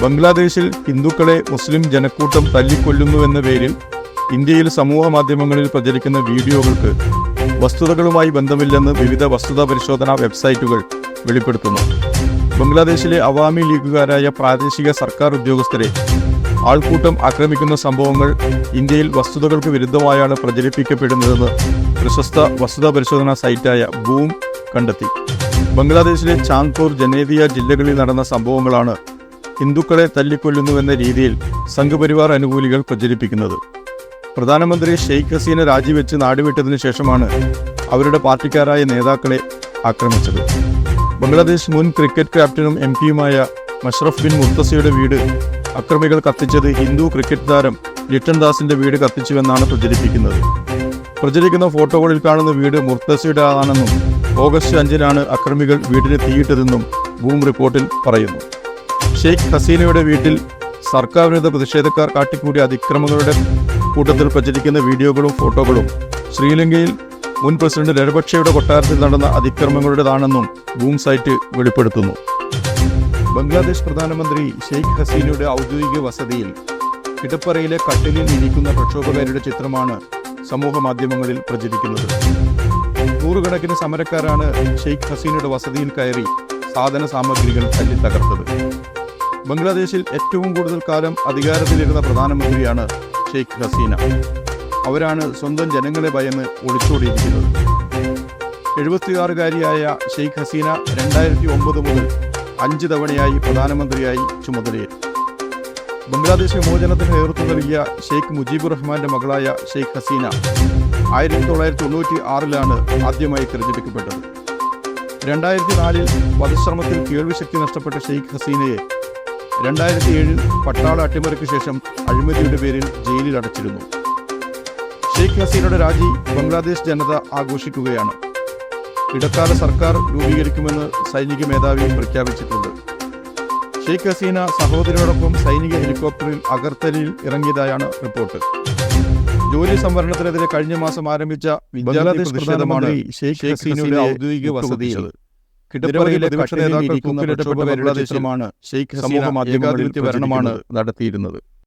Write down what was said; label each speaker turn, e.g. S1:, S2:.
S1: ബംഗ്ലാദേശിൽ ഹിന്ദുക്കളെ മുസ്ലിം ജനക്കൂട്ടം തല്ലിക്കൊല്ലുന്നുവെന്ന പേരിൽ ഇന്ത്യയിൽ സമൂഹ മാധ്യമങ്ങളിൽ പ്രചരിക്കുന്ന വീഡിയോകൾക്ക് വസ്തുതകളുമായി ബന്ധമില്ലെന്ന് വിവിധ വസ്തുതാ പരിശോധനാ വെബ്സൈറ്റുകൾ വെളിപ്പെടുത്തുന്നു. ബംഗ്ലാദേശിലെ അവാമി ലീഗുകാരായ പ്രാദേശിക സർക്കാർ ഉദ്യോഗസ്ഥരെ ആൾക്കൂട്ടം ആക്രമിക്കുന്ന സംഭവങ്ങൾ ഇന്ത്യയിൽ വസ്തുതകൾക്ക് വിരുദ്ധമായാണ് പ്രചരിപ്പിക്കപ്പെടുന്നതെന്ന് പ്രശസ്ത വസ്തുതാ പരിശോധനാ സൈറ്റായ ബൂം കണ്ടെത്തി. ബംഗ്ലാദേശിലെ ചാന്ദ്പൂർ ജനേദിയ ജില്ലകളിൽ നടന്ന സംഭവങ്ങളാണ് ഹിന്ദുക്കളെ തല്ലിക്കൊല്ലുന്നുവെന്ന രീതിയിൽ സംഘപരിവാർ അനുകൂലികൾ പ്രചരിപ്പിക്കുന്നത്. പ്രധാനമന്ത്രി ഷെയ്ഖ് ഹസീന രാജിവെച്ച് നാടുവിട്ടതിനു ശേഷമാണ് അവരുടെ പാർട്ടിക്കാരായ നേതാക്കളെ ആക്രമിച്ചത്. ബംഗ്ലാദേശ് മുൻ ക്രിക്കറ്റ് ക്യാപ്റ്റനും എം പിയുമായ മഷ്റഫ് ബിൻ മുർത്തസയുടെ വീട് അക്രമികൾ കത്തിച്ചത് ഹിന്ദു ക്രിക്കറ്റ് താരം ലിട്ടൻ ദാസിന്റെ വീട് കത്തിച്ചുവെന്നാണ് പ്രചരിപ്പിക്കുന്നത്. പ്രചരിക്കുന്ന ഫോട്ടോകളിൽ കാണുന്ന വീട് മുർത്തസയുടെ ആണെന്നും ഓഗസ്റ്റ് അഞ്ചിനാണ് അക്രമികൾ വീടിന് തീയിട്ടതെന്നും ബൂം റിപ്പോർട്ടിൽ പറയുന്നു. ഷെയ്ഖ് ഹസീനയുടെ വീട്ടിൽ വിരുദ്ധ പ്രതിഷേധക്കാർ കാട്ടിക്കൂടിയ അതിക്രമങ്ങളുടെ കൂട്ടത്തിൽ പ്രചരിക്കുന്ന വീഡിയോകളും ഫോട്ടോകളും ശ്രീലങ്കയിൽ മുൻ പ്രസിഡന്റ് രജപക്ഷയുടെ കൊട്ടാരത്തിൽ നടന്ന അതിക്രമങ്ങളുടേതാണെന്നും ബൂം സൈറ്റ് വെളിപ്പെടുത്തുന്നു. ബംഗ്ലാദേശ് പ്രധാനമന്ത്രി ഷെയ്ഖ് ഹസീനയുടെ ഔദ്യോഗിക വസതിയിൽ കിടപ്പറയിലെ കട്ടിലിൽ ഇരിക്കുന്ന പ്രക്ഷോഭകാരിയുടെ ചിത്രമാണ് സമൂഹ മാധ്യമങ്ങളിൽ പ്രചരിക്കുന്നത്. നൂറുകണക്കിന് സമരക്കാരാണ് ഷെയ്ഖ് ഹസീനയുടെ വസതിയിൽ കയറി സാധന സാമഗ്രികൾ തല്ലി തകർത്തത് ബംഗ്ലാദേശിൽ ഏറ്റവും കൂടുതൽ കാലം അധികാരത്തിലിരുന്ന പ്രധാനമന്ത്രിയാണ് ഷെയ്ഖ് ഹസീന. അവരാണ് സ്വന്തം ജനങ്ങളെ ഭയന്ന് ഒളിച്ചോടിയിരിക്കുന്നത്. എഴുപത്തിയാറുകാരിയായ ഷെയ്ഖ് ഹസീന രണ്ടായിരത്തി ഒമ്പത് മുതൽ അഞ്ച് തവണയായി പ്രധാനമന്ത്രിയായി ചുമതലയേറ്റു. ബംഗ്ലാദേശ് വിമോചനത്തിന് നേതൃത്വം നൽകിയ ഷെയ്ഖ് മുജീബുർ റഹ്മാന്റെ മകളായ ഷെയ്ഖ് ഹസീന ആയിരത്തി തൊള്ളായിരത്തി തൊണ്ണൂറ്റി ആറിലാണ് ആദ്യമായി തിരഞ്ഞെടുക്കപ്പെട്ടത്. രണ്ടായിരത്തി നാലിൽ വധശ്രമത്തിൽ കേൾവിശക്തി നഷ്ടപ്പെട്ട ഷെയ്ഖ് ഹസീനയെ രണ്ടായിരത്തി ഏഴിൽ പട്ടാള അട്ടിമറിക്ക് ശേഷം അഴിമതിയുടെ പേരിൽ ജയിലിൽ അടച്ചിരുന്നു ഷെയ്ഖ് ഹസീനയുടെ രാജി ബംഗ്ലാദേശ് ജനത ആഘോഷിക്കുകയാണ്. ഇടക്കാല സർക്കാർ രൂപീകരിക്കുമെന്ന് സൈനിക മേധാവി പ്രഖ്യാപിച്ചിട്ടുണ്ട്. ഷെയ്ഖ് ഹസീന സഹോദരിയോടൊപ്പം സൈനിക ഹെലികോപ്റ്ററിൽ അഗർത്തലയിൽ ഇറങ്ങിയതായാണ് റിപ്പോർട്ട്. ജോലി സംവരണത്തിനെതിരെ കഴിഞ്ഞ മാസം ആരംഭിച്ച വിദ്യാലയ പ്രതിഷേധമാണ് ഷെയ്ഖ് ഹസീനയുടെ ഔദ്യോഗിക വസതിയിൽ. കിടപ്പറയിലെ പ്രതിപക്ഷ നേതാക്കൾ തൂക്കിലിടപ്പെട്ട ചിത്രമാണ് ഷെയ്ഖ് സമൂഹ മാധ്യമങ്ങളിൽ നടത്തിയിരുന്നത്.